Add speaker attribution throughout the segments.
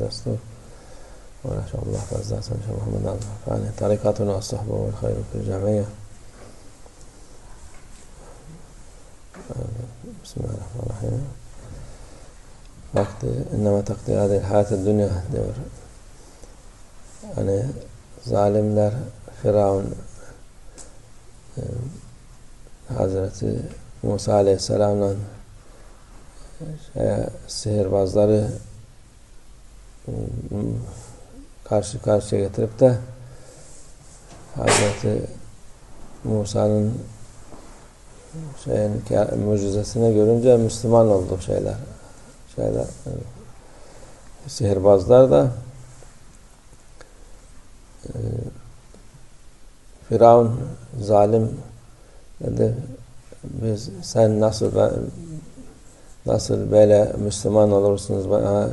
Speaker 1: دستور شاء الله فاز دعسة إن شاء الله من الله فعلي طريقتنا الصحبه والخير في الجمعية بسم الله الرحمن الرحيم وقت إنما تقضي هذه الحياة الدنيا دور hani zalimler Firavun e, Hazreti Musa Aleyhisselam'la سهر بازداره karşı karşıya getirip de Hazreti Musa'nın şeyin mucizesine görünce Müslüman oldu şeyler. Şeyler sihirbazlar da e, Firavun zalim dedi biz sen nasıl nasıl böyle Müslüman olursunuz bana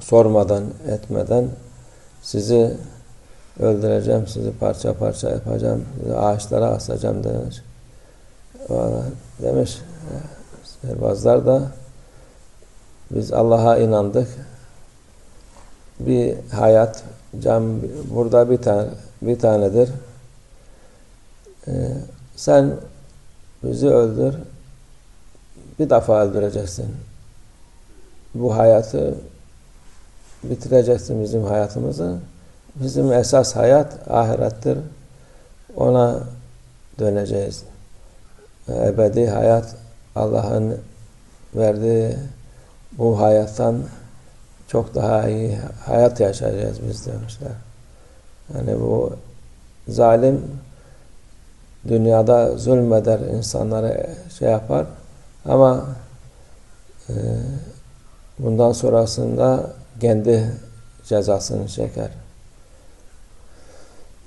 Speaker 1: sormadan, e, etmeden sizi öldüreceğim, sizi parça parça yapacağım, ağaçlara asacağım demiş. Demiş, sihirbazlar da biz Allah'a inandık. Bir hayat, cam burada bir tane bir tanedir. Ee, sen bizi öldür, bir defa öldüreceksin. Bu hayatı bitirecektir bizim hayatımızı. Bizim esas hayat ahirettir. Ona döneceğiz. Ebedi hayat Allah'ın verdiği bu hayattan çok daha iyi hayat yaşayacağız biz demişler. Yani bu zalim dünyada zulmeder insanlara şey yapar ama e, bundan sonrasında kendi cezasını çeker.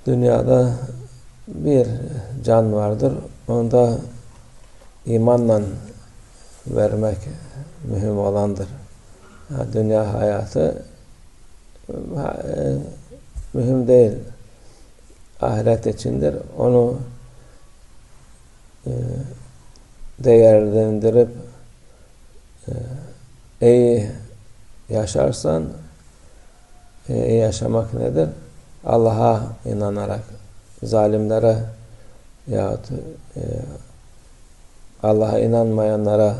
Speaker 1: Dünyada bir can vardır. Onda imanla vermek mühim olandır. Dünya hayatı e, mühim değil. Ahiret içindir. Onu e, değerlendirip e, iyi Yaşarsan e, yaşamak nedir? Allah'a inanarak zalimlere yahut e, Allah'a inanmayanlara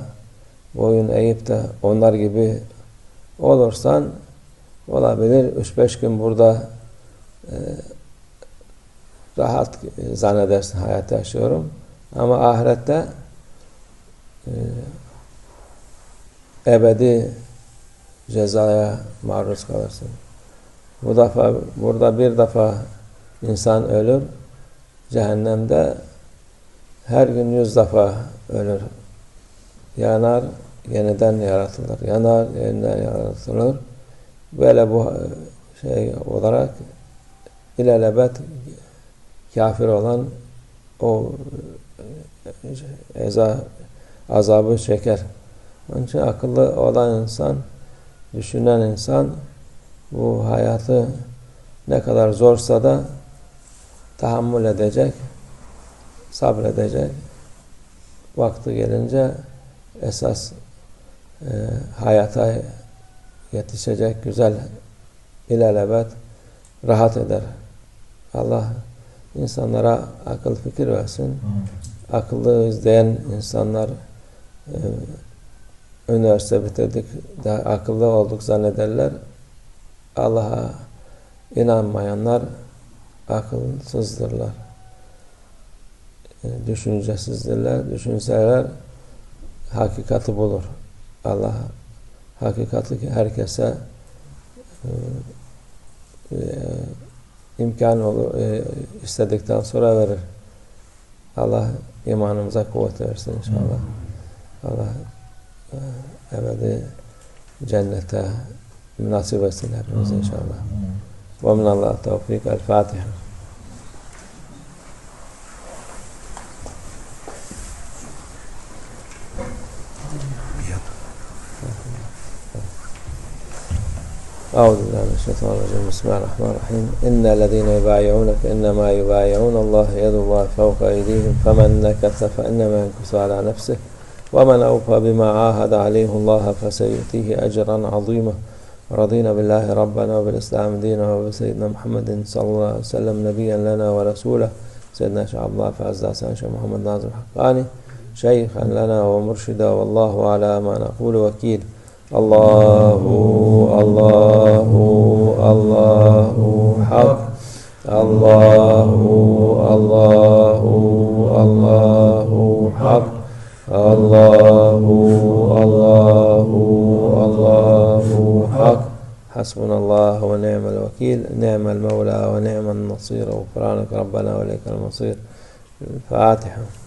Speaker 1: boyun eğip de onlar gibi olursan olabilir 3-5 gün burada e, rahat zannedersin hayat yaşıyorum ama ahirette e, ebedi cezaya maruz kalırsın. Bu defa burada bir defa insan ölür, cehennemde her gün yüz defa ölür. Yanar, yeniden yaratılır. Yanar, yeniden yaratılır. Böyle bu e, şey olarak ilelebet kafir olan o e, eza azabı çeker. Onun için akıllı olan insan düşünen insan bu hayatı ne kadar zorsa da tahammül edecek, sabredecek. Vakti gelince esas e, hayata yetişecek güzel ilelebet rahat eder. Allah insanlara akıl fikir versin. Akıllı izleyen insanlar e, üniversite bitirdik, daha akıllı olduk zannederler. Allah'a inanmayanlar akılsızdırlar. Düşüncesizdirler. Düşünseler hakikati bulur. Allah hakikati herkese e, e, imkan olur, e, istedikten sonra verir. Allah imanımıza kuvvet versin inşallah. Allah ebedi cennete münasip etsin hepimiz inşallah. Ve minallah tevfik. El Fatiha. أعوذ بالله من الشيطان الرجيم بسم الله الرحمن الرحيم إن الذين يبايعونك إنما يبايعون الله يد الله فوق أيديهم فمن نكث فإنما ينكث على نفسه ومن أوفى بما عاهد عليه الله فسيؤتيه أجرا عظيما رضينا بالله ربنا وبالإسلام دينا وبسيدنا محمد صلى الله عليه وسلم نبيا لنا ورسوله سيدنا شعب الله فعز حسن شيخ محمد ناظر الحقاني شيخا لنا ومرشدا والله على ما نقول وكيل الله الله الله حق الله الله الله حق الله الله الله حق حسبنا الله ونعم الوكيل نعم المولى ونعم النصير غفرانك ربنا وليك المصير الفاتحه